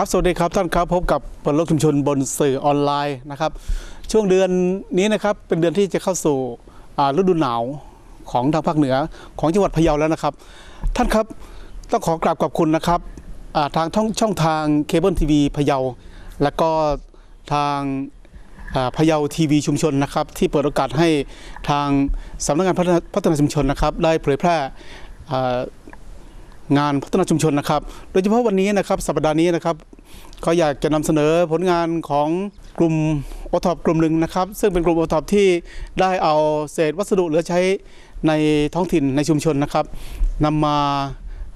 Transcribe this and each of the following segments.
ครับสวัสดีครับท่านครับพบกับเปิดโลกชุมชนบนสื่อออนไลน์นะครับ ช่วงเดือนนี้นะครับเป็นเดือนที่จะเข้าสู่ฤดูหนาวของทางภาคเหนือของจังหวัดพะเยาแล้วนะครับ ท่านครับต้องขอกราบขอบคุณนะครับทางช่องช่องทางเคเบิลทีวีพะเยา และก็ทางพะเยาทีวีชุมชนนะครับที่เปิดโอกาสให้ทางสำนักงานพัฒนาชุมชนนะครับได้เผยแพร่ งานพัฒนาชุมชนนะครับ โดยเฉพาะวันนี้นะครับสัปดาห์นี้นะครับก็อยากจะนำเสนอผลงานของกลุ่มโอท็อปกลุ่มหนึ่งนะครับ ซึ่งเป็นกลุ่มโอท็อปที่ได้เอาเศษวัสดุเหลือใช้ในท้องถิ่นในชุมชนนะครับนำมา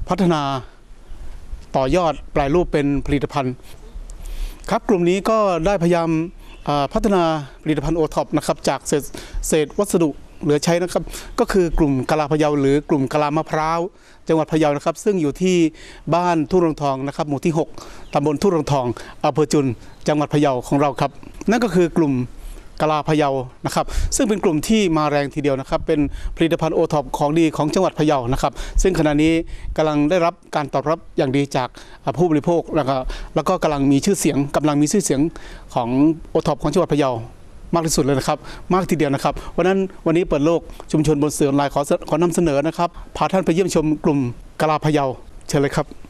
พัฒนาต่อยอดแปลรูปเป็นผลิตภัณฑ์ ครับกลุ่มนี้ก็ได้พยายามพัฒนาผลิตภัณฑ์โอท็อปนะครับจากเศษเศษวัสดุ เหลือใช้นะครับ ก็คือกลุ่มกะลาพะเยาหรือกลุ่มกะลามะพร้าว จังหวัดพะเยานะครับ ซึ่งอยู่ที่บ้านทุ่งรองทองนะครับ หมู่ที่ 6ตำบลทุ่งรองทองอำเภอจุน จังหวัดพะเยาของเราครับ นั่นก็คือกลุ่มกะลาพะเยานะครับ ซึ่งเป็นกลุ่มที่มาแรงทีเดียวนะครับ เป็นผลิตภัณฑ์โอท็อปของดีของจังหวัดพะเยานะครับ ซึ่งขณะนี้กำลังได้รับการตอบรับอย่างดีจากผู้บริโภคแล้วก็แล้วก็กำลังมีชื่อเสียงกำลังมีชื่อเสียงของโอท็อปของจังหวัดพะเยา มากที่สุดเลยนะครับ มากทีเดียวนะครับวันนั้นวันนี้เปิดโลกชุมชนบนสื่อออนไลน์ขอขอนำเสนอนะครับพาท่านไปเยี่ยมชมกลุ่มกลาพะเยาเชิญเลยครับ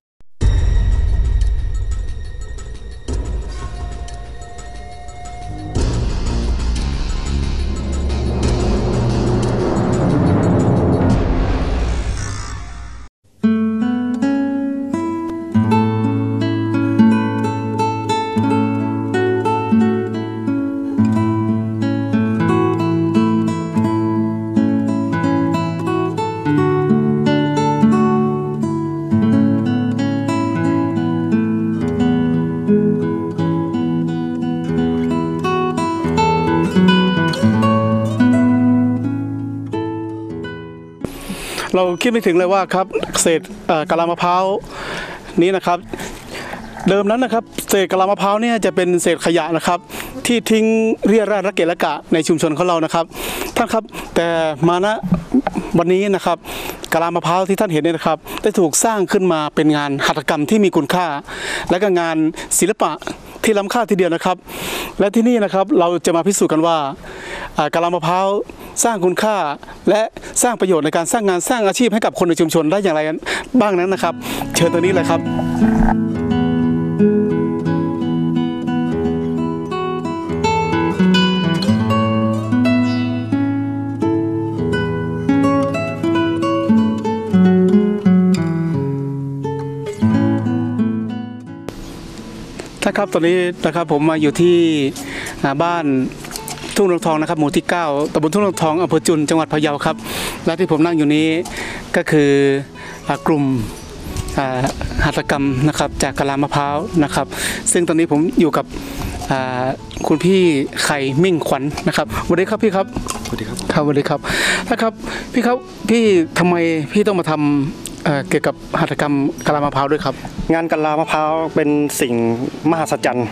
เราคิดไม่ถึงเลยว่าครับเศษกะลามะพร้าวนี้นะครับ เดิมนั้นนะครับเศษกะลามะพร้าวเนี่ยจะเป็นเศษขยะนะครับ ที่ทิ้งเรียราดระเกะระกะในชุมชนของเรานะครับท่านครับแต่มาณวันนี้นะครับกะลามะพร้าวที่ท่านเห็นเนี่ยนะครับ ได้ถูกสร้างขึ้นมาเป็นงานหัตถกรรมที่มีคุณค่า และก็งานศิลปะที่ล้ำค่าทีเดียวนะครับ และที่นี่นะครับเราจะมาพิสูจน์กันว่ากะลามะพร้าว สร้างคุณค่าและสร้างประโยชน์ในการสร้างงานสร้างอาชีพให้กับคนในชุมชนได้อย่างไรบ้างนั้นนะครับ เชิญตัวนี้เลยครับท่านครับตอนนี้นะครับผมมาอยู่ที่อ่าบ้าน ทุ่งรองทองนะครับหมู่ที่ 9ตำบลทุ่งรองทองอำเภอจุนจังหวัดพะเยาครับ และที่ผมนั่งอยู่นี้ก็คืออ่ากลุ่มอ่าหัตถกรรมนะครับจากกะลามะพร้าวนะครับ ซึ่งตอนนี้ผมอยู่กับอ่าคุณพี่ไข่มิ่งขวัญนะครับสวัสดีครับพี่ครับสวัสดีครับครับสวัสดีครับนะครับพี่ครับพี่ทำไมพี่ต้องมาทำเอ่อเกี่ยวกับหัตถกรรมกะลามะพร้าวด้วยครับ งานกะลามะพร้าวเป็นสิ่งมหัศจรรย์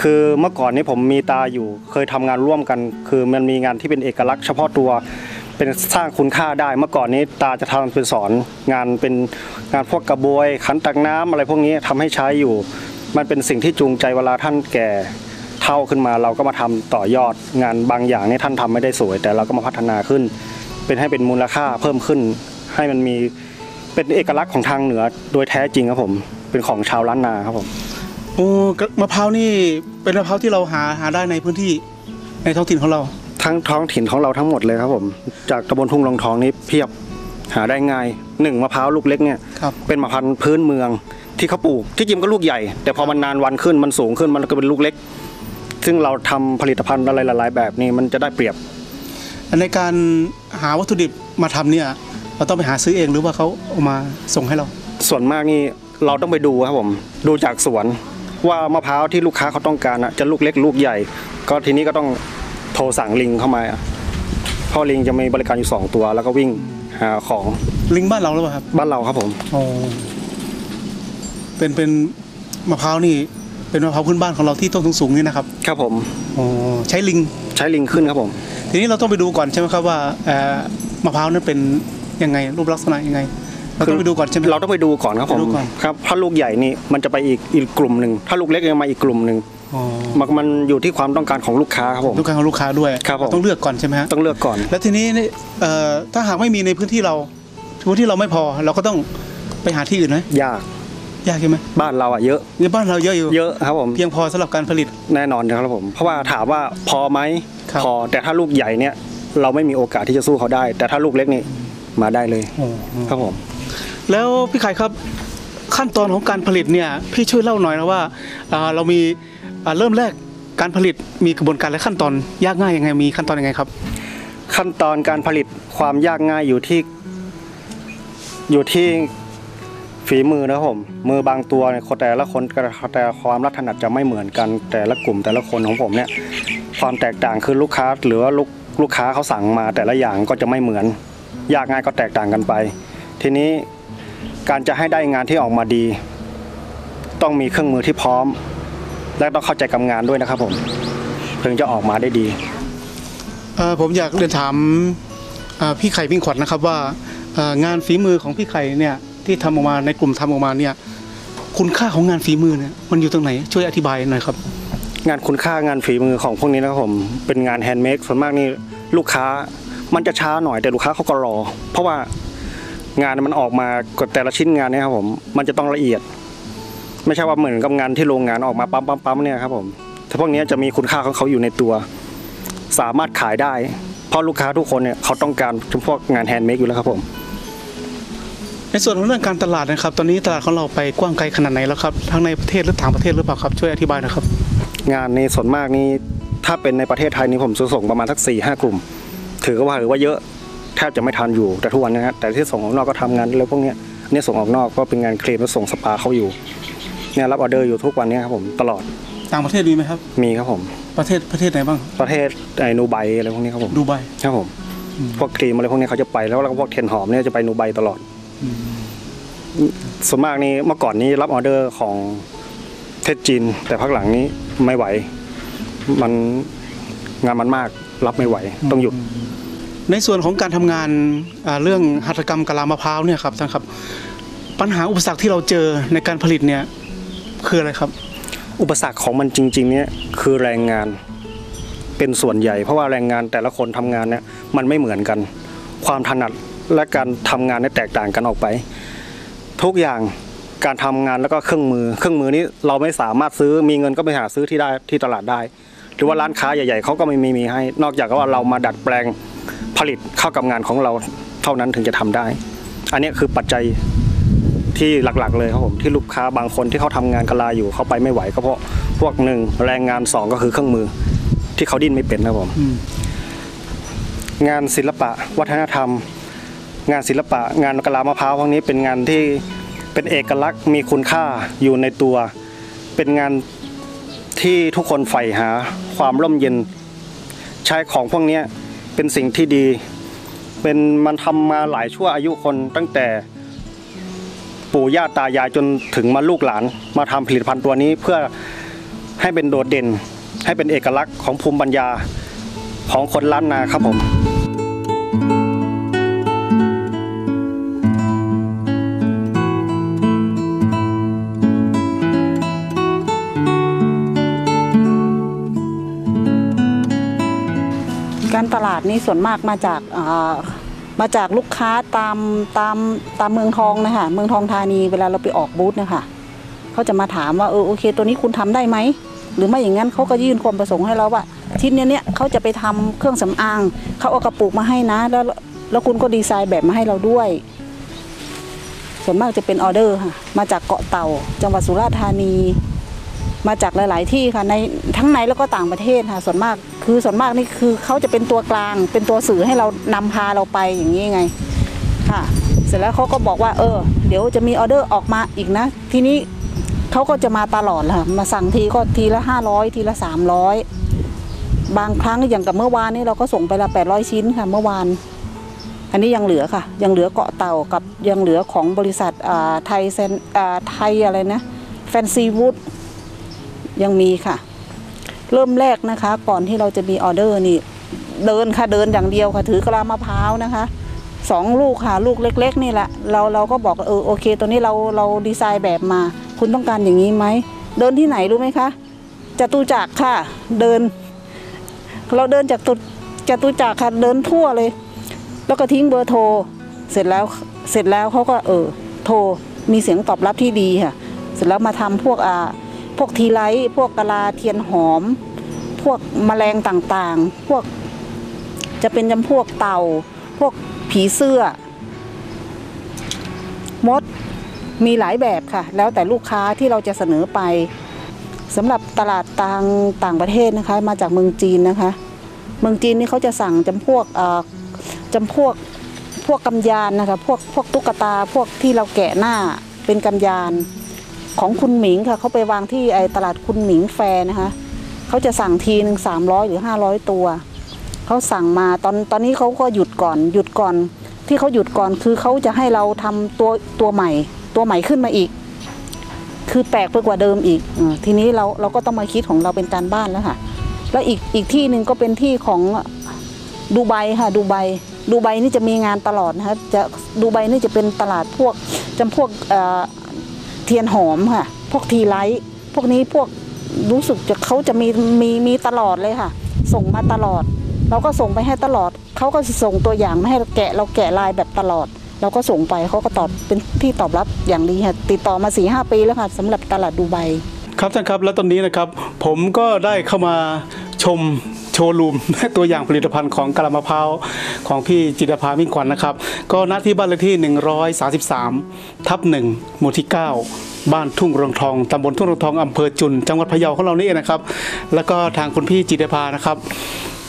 คือเมื่อก่อนนี้ผมมีตาอยู่ เคยทำงานร่วมกัน คือมันมีงานที่เป็นเอกลักษณ์เฉพาะตัวเป็นสร้างคุณค่าได้ เมื่อก่อนนี้ตาจะทำเป็นสอน งานเป็นงานพวกกระบวยขันตักน้ำอะไรพวกนี้ทำให้ใช้อยู่ มันเป็นสิ่งที่จูงใจเวลาท่านแก่เท่าขึ้นมาเราก็มาทำต่อยอดงานบางอย่างนี่ท่านทำไม่ได้สวย แต่เราก็มาพัฒนาขึ้น เป็นให้เป็นมูลค่าเพิ่มขึ้น ให้มันมีเป็นเอกลักษณ์ของทางเหนือโดยแท้จริงครับผม เป็นของชาวล้านนาครับผม โอ้กะมะพร้าวนี่เป็นมะพร้าวที่เราหาหาได้ในพื้นที่ในท้องถิ่นของเรา ทั้งท้องถิ่นของเราทั้งหมดเลยครับผมจากตำบลทุ่งรองทองนี้เพียบหาได้ง่ายหนึ่งมะพร้าวลูกเล็กเนี่ยครับเป็นมะพร้าวพื้นเมืองที่เขาปลูกที่จริงก็ลูกใหญ่ แต่พอมันนานวันขึ้นมันสูงขึ้นมันก็เป็นลูกเล็ก ซึ่งเราทำผลิตภัณฑ์อะไรหลายๆ แบบนี้มันจะได้เปรียบ ในการหาวัตถุดิบมาทำเนี่ยเราต้องไปหาซื้อเองหรือว่าเขาเอามาส่งให้เรา ส่วนมากนี่เราต้องไปดูครับผมดูจากสวน ว่ามะพร้าวที่ลูกค้าเขาต้องการอะจะลูกเล็กลูกใหญ่ ก็ทีนี้ก็ต้องโทรสั่งลิงเข้ามาเพราะลิงจะมีบริการอยู่สองตัว แล้วก็วิ่งหาของลิงบ้านเราหรือเปล่าครับบ้านเราครับผมอ๋อเป็นเป็นมะพร้าวนี่ เป็นมะพร้าวพื้นบ้านของเราที่ต้นสูงๆนี่นะครับ ครับผมอ๋อใช้ลิงใช้ลิงขึ้นครับผม ทีนี้เราต้องไปดูก่อนใช่ไหมครับว่าเอ่อมะพร้าวนั้นเป็นยังไงรูปลักษณะยังไง เราต้องไปดูก่อนใช่ไหมเราต้องไปดูก่อนครับผมไปดูก่อนครับถ้าลูกใหญ่นี่มันจะไปอีกอีกกลุ่มหนึ่งถ้าลูกเล็กเนี่ยมาอีกกลุ่มหนึ่งอ๋อมันมันอยู่ที่ความต้องการของลูกค้าครับผมลูกค้าของลูกค้าด้วยครับผมเาต้องเลือกก่อนใช่ไหมฮะต้องเลือกก่อน แล้วทีนี้เนี่ยเอ่อถ้าหากไม่มีในพื้นที่เราพื้นที่เราไม่พอเราก็ต้องไปหาที่อื่นไหมยากยากใช่ไหมบ้านเราอะเยอะในบ้านเราเยอะอยู่เยอะครับผมเพียงพอสำหรับการผลิตแน่นอนนะครับผมเพราะว่าถามว่าพอไหมครับพอแต่ถ้าลูกใหญ่เนี่ยเราไม่มีโอกาสที่จะสู้เขาได้ แต่ถ้าลูกเล็กนี่มาได้เลยโอ้ครับผม แล้วพี่ไข่ครับขั้นตอนของการผลิตเนี่ยพี่ช่วยเล่าหน่อยนะว่าเรามีเริ่มแรกการผลิตมีกระบวนการและขั้นตอนยากง่ายยังไงมีขั้นตอนยังไงครับ ขั้นตอนการผลิตความยากง่ายอยู่ที่ อยู่ที่ฝีมือนะผมมือบางตัวเนี่ยคนแต่ละคนแต่ความรัดถนัดจะไม่เหมือนกัน แต่ละกลุ่มแต่ละคนของผมเนี่ยความแตกต่างคือลูกค้าหรือว่าลูกลูกค้าเขาสั่งมาแต่ละอย่างก็จะไม่เหมือน ยากง่ายก็แตกต่างกันไป ทีนี้ การจะให้ได้งานที่ออกมาดี ต้องมีเครื่องมือที่พร้อม และต้องเข้าใจกับงานด้วยนะครับผมถึงจะออกมาได้ดีเอ่อผมอยากเรียนถามอ่าพี่ไข่มิ่งขวัญนะครับว่าเอ่องานฝีมือของพี่ไข่เนี่ยที่ทำออกมาในกลุ่มทำออกมาเนี่ยคุณค่าของงานฝีมือเนี่ยมันอยู่ตรงไหนช่วยอธิบายหน่อยครับ งานคุณค่างานฝีมือของพวกนี้นะครับผมเป็นงานแฮนด์เมดส่วนมากนี่ลูกค้ามันจะช้าหน่อยแต่ลูกค้าเขาก็รอ เพราะว่า งานมันออกมากดแต่ละชิ้นงานเนี่ยครับผมมันจะต้องละเอียด ไม่ใช่ว่าเหมือนกับงานที่โรงงานออกมาปั๊มปั๊มปั๊มเนี่ยครับผมแต่พวกนี้จะมีคุณค่าของเขาอยู่ในตัว สามารถขายได้ เพราะลูกค้าทุกคนเนี่ยเขาต้องการพวกงานแฮนด์เมดอยู่แล้วครับผมในส่วนของเรื่องการตลาดนะครับ ตอนนี้ตลาดของเราไปกว้างไกลขนาดไหนแล้วครับทั้งในประเทศหรือต่างประเทศหรือเปล่าครับช่วยอธิบายหนะครับ งานในส่วนมากนี่ถ้าเป็นในประเทศไทยนี่ผมจะส่งประมาณสักสี่ห้ากลุ่ม ถือว่าถือว่าเยอะ แทบจะไม่ทันอยู่แต่ทุกวันนะฮะแต่ที่ส่งออกนอกก็ทำงานแล้วพวกเนี้ยเนี่ยส่งออกนอกก็เป็นงานเคลมและส่งสปาเขาอยู่เนี่ยรับออเดอร์อยู่ทุกวันเนี้ครับผมตลอดต่างประเทศมีไหมครับ มีครับผม ประเทศประเทศไหนบ้าง ประเทศไอ้นูไบอะไรพวกนี้ครับผมดูไบครับผมพวกครีมอะไรพวกนี้เขาจะไปแล้วแล้วก็พวกเทียนหอมเนี่ยจะไปนูไบตลอดส่วนมากนี่เมื่อก่อนนี้รับออเดอร์ของประเทศจีน แต่พักหลังนี้ไม่ไหว มันงานมันมากรับไม่ไหว ต้องหยุด ในส่วนของการทำงานเรื่องหัตถกรรมกะลามะพร้าวเนี่ยครับท่านครับปัญหาอุปสรรคที่เราเจอในการผลิตเนี่ยคืออะไรครับ อุปสรรคของมันจริง ๆ เนี่ยคือแรงงานเป็นส่วนใหญ่ เพราะว่าแรงงานแต่ละคนทำงานเนี่ยมันไม่เหมือนกัน ความถนัดและการทำงานเนี่ยแตกต่างกันออกไป ทุกอย่างการทำงานแล้วก็เครื่องมือ เครื่องมือนี้เราไม่สามารถซื้อมีเงินก็ไปหาซื้อที่ได้ที่ตลาดได้ หรือว่าร้านค้าใหญ่ ๆเขาก็ไม่มีมีให้ นอกจากว่าเรามาดัดแปลง ผลิตเข้ากับงานของเราเท่านั้นถึงจะทำได้ อันนี้คือปัจจัยที่หลักๆ เลยครับผมที่ลูกค้าบางคนที่เขาทำงานกะลาอยู่เขาไปไม่ไหวก็เพราะพวกหนึ่งแรงงานสองก็คือเครื่องมือ ที่เขาดิ้นไม่เป็นครับผมมงานศิลปะ วัฒนธรรม งานศิลปะ งานกะลามะพร้าวพวกนี้เป็นงานที่เป็นเอกลักษณ์มีคุณค่าอยู่ในตัว เป็นงานที่ทุกคนใฝ่หา ความร่มเย็นใช้ของพวกนี้ เป็นสิ่งที่ดี เป็นมันทำมาหลายชั่วอายุคนตั้งแต่ปู่ย่าตายายจนถึงมาลูกหลาน มาทำผลิตภัณฑ์ตัวนี้เพื่อให้เป็นโดดเด่น ให้เป็นเอกลักษณ์ของภูมิปัญญาของคนล้านนาครับผม นี่ส่วนมากมาจากมาจากลูกค้าตามตามตามเมืองทองนะคะเมืองทองธานีเวลาเราไปออกบูธนะคะเขาจะมาถามว่าเออโอเค ตัวนี้คุณทำได้ไหมหรือไม่อย่างนั้นเขาก็ยื่นความประสงค์ให้เราว่าชิ้นเนี้ยเนี้ยเขาจะไปทำเครื่องสำอางเขาเอากระปุกมาให้นะ แล้วแล้วคุณก็ดีไซน์แบบมาให้เราด้วย ส่วนมากจะเป็นออเดอร์ค่ะมาจากเกาะเต่า จังหวัดสุราษฎร์ธานี มาจากหลาย ๆ ที่ค่ะในทั้งในแล้วก็ต่างประเทศค่ะส่วนมาก คือส่วนมากนี่คือเขาจะเป็นตัวกลาง เป็นตัวสื่อให้เรานำพาเราไปอย่างนี้ไงค่ะเสร็จแล้วเขาก็บอกว่า เออ เดี๋ยวจะมีออเดอร์ออกมาอีกนะ ทีนี้เขาก็จะมาตลอดค่ะมาสั่งทีก็ทีละห้าร้อยทีละสามร้อยบางครั้งอย่างกับเมื่อวานนี้เราก็ส่งไปละแปดร้อยชิ้นค่ะ เมื่อวาน อันนี้ยังเหลือค่ะ ยังเหลือเกาะเต่ากับยังเหลือของบริษัทอ่าไทยเซนอ่าไทยอะไรนะแฟนซีวูดยังมีค่ะ เริ่มแรกนะคะ ก่อนที่เราจะมีออเดอร์นี่ เดินค่ะเดินอย่างเดียวค่ะ ถือกะลามะพร้าวนะคะสองลูกค่ะลูกเล็ก ๆ นี่แหละ เราเราก็บอกเออโอเค ตัวนี้เราเราดีไซน์แบบมา คุณต้องการอย่างนี้ไหมเดินที่ไหนรู้ไหมคะจตุจักรค่ะ เดิน เราเดินจากตุจตุจักรค่ะเดินทั่วเลย แล้วก็ทิ้งเบอร์โทร เสร็จแล้วเสร็จแล้วเขาก็เออโทรมีเสียงตอบรับที่ดีค่ะ เสร็จแล้วมาทำพวกอ่า วกทีไลท์พวกกะลาเทียนหอม พวกแมลงต่างๆ พวกจะเป็นจำพวกเต่า พวกผีเสื้อ มดมีหลายแบบค่ะ แล้วแต่ลูกค้าที่เราจะเสนอไปสำหรับตลาดต่างต่างประเทศนะคะ มาจากเมืองจีนนะคะ เมืองจีนนี่เขาจะสั่งจำพวกจำพวกพวกกำยานนะคะ พวกพวกตุ๊กตาพวกที่เราแกะหน้าเป็นกำยาน ของคุณหมิงค่ะเขาไปวางที่ไอตลาดคุณหมิงแฟนะคะเขาจะสั่งทีหนึ่งสามร้อยหรือห้าร้อยตัวเขาสั่งมาตอนตอนนี้เขาก็หยุดก่อน หยุดก่อน ที่เขาหยุดก่อนคือเขาจะให้เราทำตัวตัวใหม่ ตัวใหม่ขึ้นมาอีก คือแปลกไปกว่าเดิมอีกอทีนี้เราเราก็ต้องมาคิดของเราเป็นการบ้านแล้วค่ะ แล้วอีกอีกที่หนึ่งก็เป็นที่ของดูไบค่ะดูไบดูไบนี่จะมีงานตลอดนะคะจะดูไบนี่จะเป็นตลาดพวกจำพวกอ่อเทียนหอมค่ะ พวกทีไลท์พวกนี้พวกรู้สึกจะเขาจะมีมีมีตลอดเลยค่ะ ส่งมาตลอด เราก็ส่งไปให้ตลอด เขาก็ส่งตัวอย่างมาให้เราแกะเราแกะลายแบบตลอด เราก็ส่งไปเขาก็ตอบเป็นที่ตอบรับอย่างดีค่ะติดต่อมาสี่ห้าปีแล้วค่ะสำหรับตลาดดูไบครับท่านครับและตอนนี้นะครับผมก็ได้เข้ามาชม โชว์รูมตัวอย่างผลิตภัณฑ์ของกะลามะพร้าวของพี่จิตภามิ่งขวัญนะครับ ก็ณที่บ้านเลขที่ 133 ทับ1หมู่ที่ 9 บ้านทุ่งรองทองตำบลทุ่งรองทองอำเภอจุน จังหวัดพะเยาของเรานี่เองนะครับ แล้วก็ทางคุณพี่จิตภานะครับ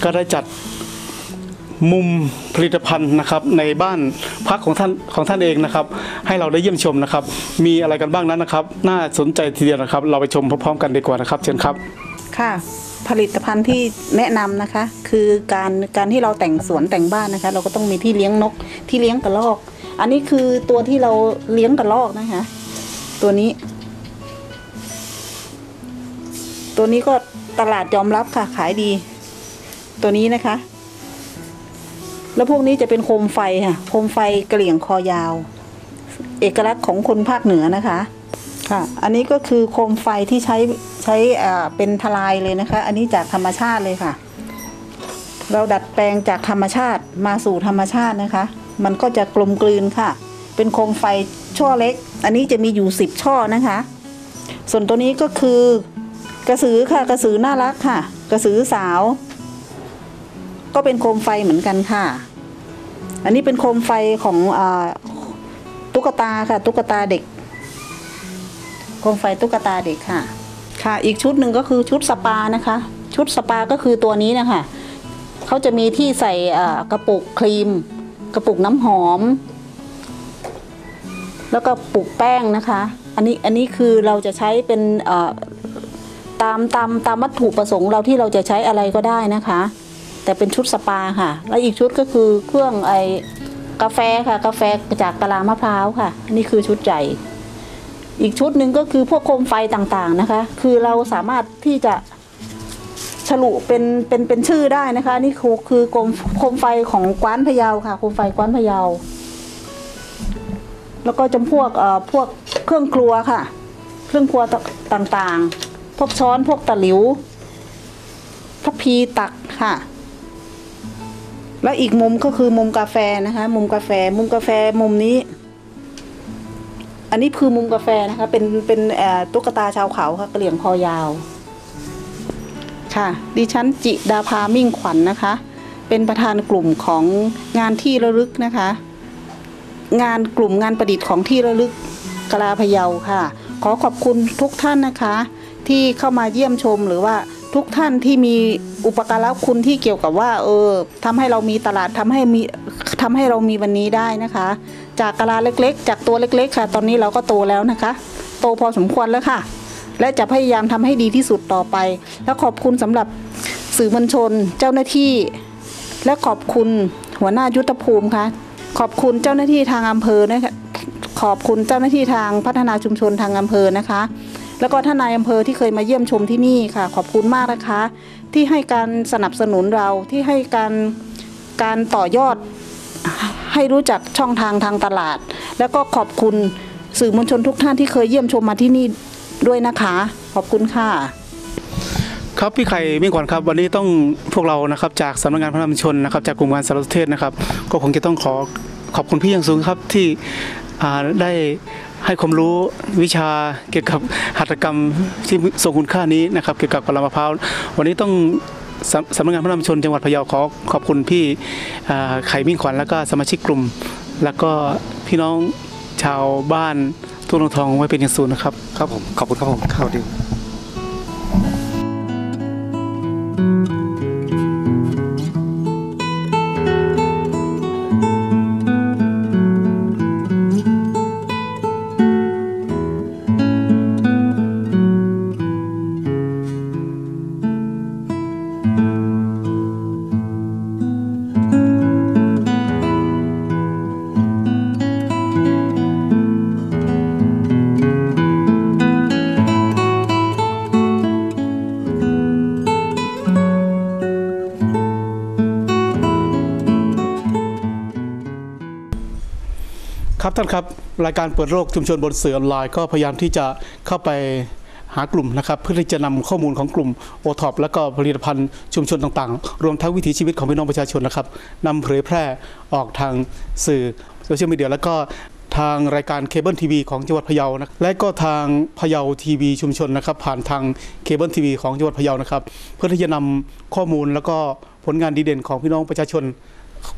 ก็ได้จัดมุมผลิตภัณฑ์นะครับในบ้านพักของท่านของท่านเองนะครับ ให้เราได้เยี่ยมชมนะครับ มีอะไรกันบ้างนั้นนะครับ น่าสนใจทีเดียวนะครับ เราไปชมพร้อมๆกันดีกว่านะครับ เชิญครับ ค่ะ ผลิตภัณฑ์ที่แนะนำนะคะ คือการการที่เราแต่งสวนแต่งบ้านนะคะ เราก็ต้องมีที่เลี้ยงนกที่เลี้ยงกระรอก อันนี้คือตัวที่เราเลี้ยงกระรอกนะคะ ตัวนี้ ตัวนี้ก็ตลาดยอมรับค่ะขายดี ตัวนี้นะคะ แล้วพวกนี้จะเป็นโคมไฟค่ะโคมไฟกระเหลี่ยงคอยาว เอกลักษณ์ของคนภาคเหนือนะคะ ค่ะ อันนี้ก็คือโคมไฟที่ใช้ใช้เป็นทลายเลยนะคะ อันนี้จากธรรมชาติเลยค่ะ เราดัดแปลงจากธรรมชาติมาสู่ธรรมชาตินะคะ มันก็จะกลมกลืนค่ะ เป็นโคมไฟช่อเล็ก อันนี้จะมีอยู่สิบช่อนะคะ ส่วนตัวนี้ก็คือกระสือค่ะ กระสือน่ารักค่ะ กระสือสาว ก็เป็นโคมไฟเหมือนกันค่ะ อันนี้เป็นโคมไฟของอตุ๊กตาค่ะ ตุ๊กตาเด็ก โคมไฟตุ๊กตาเด็กค่ะ ค่ะ อีกชุดหนึ่งก็คือชุดสปานะคะ ชุดสปาก็คือตัวนี้นะคะเขาจะมีที่ใส่กระปุกครีม กระปุกน้ำหอม แล้วก็ปุกแป้งนะคะ อันนี้อันนี้คือเราจะใช้เป็นตามตามตามวัตถุประสงค์เราที่เราจะใช้อะไรก็ได้นะคะ แต่เป็นชุดสปาค่ะ แล้วอีกชุดก็คือเครื่องไอกาแฟค่ะ กาแฟจากกะลามะพร้าวค่ะ อันนี้คือชุดใหญ่ อีกชุดหนึ่งก็คือพวกโคมไฟต่างๆนะคะ คือเราสามารถที่จะฉลุเป็นเป็นเป็นชื่อได้นะคะ นี่คือคือโคมโคมไฟของกว้านพะเยาค่ะโคมไฟกว้านพะเยา แล้วก็จำพวกเอ่อพวกเครื่องครัวค่ะ เครื่องครัวต่างๆ พวกช้อนพวกตะหลิวทัพพีตักค่ะ แล้วอีกมุมก็คือมุมกาแฟนะคะ มุมกาแฟมุมกาแฟมุมนี้ อันนี้คือมุมกาแฟนะคะ เป็นเป็นตุ๊กตาชาวเขาค่ะกระเหลี่ยงคอยาว ค่ะ ดิฉันจิดาภามิ่งขวัญนะคะ เป็นประธานกลุ่มของงานที่ระลึกนะคะ งานกลุ่มงานประดิษฐ์ของที่ระลึกกลาพะเยาค่ะ ขอขอบคุณทุกท่านนะคะ ที่เข้ามาเยี่ยมชมหรือว่า ทุกท่านที่มีอุปการะคุณที่เกี่ยวกับว่า เออทำให้เรามีตลาดทำให้มีทำให้เรามีวันนี้ได้นะคะ จากกะลาเล็กๆ จากตัวเล็กๆ ค่ะ ตอนนี้เราก็โตแล้วนะคะ โตพอสมควรแล้วค่ะ และจะพยายามทำให้ดีที่สุดต่อไป และขอบคุณสำหรับสื่อมวลชนเจ้าหน้าที่ และขอบคุณหัวหน้ายุทธภูมิค่ะขอบคุณเจ้าหน้าที่ทางอำเภอนะคะขอบคุณเจ้าหน้าที่ทางพัฒนาชุมชนทางอำเภอนะคะ แล้วก็ท่านนายอำเภอที่เคยมาเยี่ยมชมที่นี่ค่ะ ขอบคุณมากนะคะ ที่ให้การสนับสนุนเราที่ให้การการต่อยอดให้รู้จักช่องทางทางตลาด แล้วก็ขอบคุณสื่อมวลชนทุกท่านที่เคยเยี่ยมชมมาที่นี่ด้วยนะคะ ขอบคุณค่ะ ครับพี่ไข่มิ่งขวัญครับ วันนี้ต้องพวกเรานะครับจากสำนักงานพัฒนาชุมชนนะครับ จากกลุ่มงานสารสนเทศนะครับ ก็คงจะต้องขอขอบคุณพี่อย่างสูงครับที่ได้ ให้ความรู้วิชาเกี่ยวกับหัตถกรรมที่ทรงคุณค่านี้นะครับเกี่ยวกับกะลามะพร้าววันนี้ต้องสำสำนักงานพัฒนาชุมชนจังหวัดพะเยาขอขอบคุณพี่ไข่มิ่งขวัญแล้วก็สมาชิกกลุ่ม แล้วก็พี่น้องชาวบ้านทุ่งทองทองไว้เป็นอย่างสูงนะครับ ครับผม ขอบคุณครับผมข่าวดี ครับท่านครับรายการเปิดโลกชุมชนบนสื่อออนไลน์ก็พยายามที่จะเข้าไปหากลุ่มนะครับเพื่อที่จะนำข้อมูลของกลุ่มโอท็อปและก็ผลิตภัณฑ์ชุมชนต่างๆ รวมทั้งวิถีชีวิตของพี่น้องประชาชนนะครับนำเผยแพร่ออกทางสื่อโซเชียลมีเดียแล้วก็ทางรายการเคเบิลทีวีของจังหวัดพะเยานะและก็ทางพะเยาทีวีชุมชนนะครับ ผ่านทางเคเบิลทีวีของจังหวัดพะเยานะครับ เพื่อที่จะนำข้อมูลแล้วก็ผลงานดีเด่นของพี่น้องประชาชน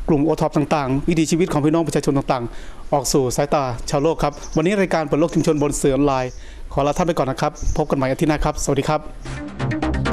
กลุ่มโอท็อปต่างๆ วิถีชีวิตของพี่น้องประชาชนต่างๆ ออกสู่สายตาชาวโลกครับ วันนี้รายการเปิดโลกชุมชนบนเสือออนไลน์ ขอลาท่านไปก่อนนะครับ พบกันใหม่อาทิตย์หน้าครับ สวัสดีครับ